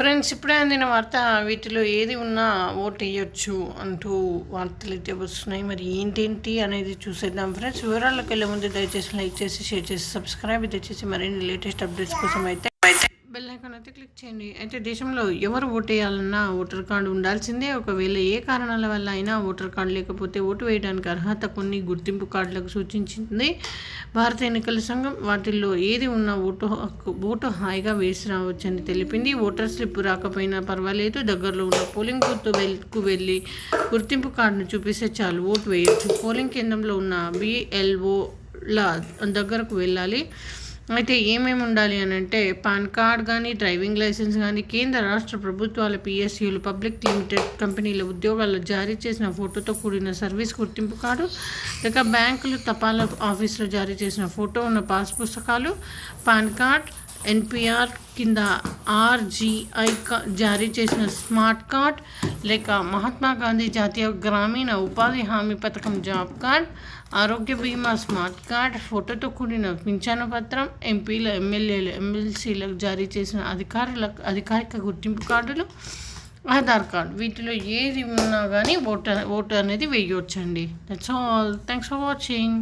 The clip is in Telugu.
ఫ్రెండ్స్ ఇప్పుడే అందిన వార్త వీటిలో ఏది ఉన్నా ఓట్ వేయొచ్చు అంటూ వార్తలు అయితే వస్తున్నాయి. మరి ఏంటేంటి అనేది చూసేద్దాం ఫ్రెండ్స్. వివరాలకు వెళ్ళే ముందు దయచేసి లైక్ చేసి షేర్ చేసి సబ్స్క్రైబ్ దయచేసి చేసి మరిన్ని లేటెస్ట్ అప్డేట్స్ కోసం అయితే చేయండి అయితే దేశంలో ఎవరు ఓటు వేయాలన్నా ఓటర్ కార్డు ఉండాల్సిందే. ఒకవేళ ఏ కారణాల వల్ల అయినా ఓటర్ కార్డు లేకపోతే ఓటు వేయడానికి అర్హత కొన్ని గుర్తింపు కార్డులకు సూచించింది. భారత ఎన్నికల సంఘం వాటిల్లో ఏది ఉన్నా ఓటు హక్కు ఓటు హాయిగా వేసి రావచ్చని తెలిపింది. ఓటర్ స్లిప్ రాకపోయినా పర్వాలేదు. దగ్గరలో ఉన్న పోలింగ్ బూత్ వెళ్ళకు వెళ్ళి గుర్తింపు కార్డును చూపిస్తే చాలు ఓటు వేయచ్చు. పోలింగ్ కేంద్రంలో ఉన్న బిఎల్ఓల దగ్గరకు వెళ్ళాలి. అయితే ఏమేమి ఉండాలి అని అంటే పాన్ కార్డ్ కానీ డ్రైవింగ్ లైసెన్స్ కానీ కేంద్ర రాష్ట్ర ప్రభుత్వాల పిఎస్యులు పబ్లిక్ లిమిటెడ్ కంపెనీల ఉద్యోగాల్లో జారీ చేసిన ఫోటోతో కూడిన సర్వీస్ గుర్తింపు కార్డు లేక బ్యాంకులు తపాలా ఆఫీసులో జారీ చేసిన ఫోటో ఉన్న పాస్ పుస్తకాలు పాన్ కార్డ్ ఎన్పిఆర్ కింద ఆర్జీఐ జారీ చేసిన స్మార్ట్ కార్డ్ లేక మహాత్మా గాంధీ జాతీయ గ్రామీణ ఉపాధి హామీ పథకం జాబ్ కార్డ్ ఆరోగ్య బీమా స్మార్ట్ కార్డ్ ఫోటోతో కూడిన పింఛను పత్రం ఎంపీల ఎమ్మెల్యేలు ఎమ్మెల్సీలకు జారీ చేసిన అధికారుల అధికారిక గుర్తింపు కార్డులు ఆధార్ కార్డ్. వీటిలో ఏది ఉన్నా కానీ ఓటు ఓటు అనేది వేయవచ్చండి that's all thanks for watching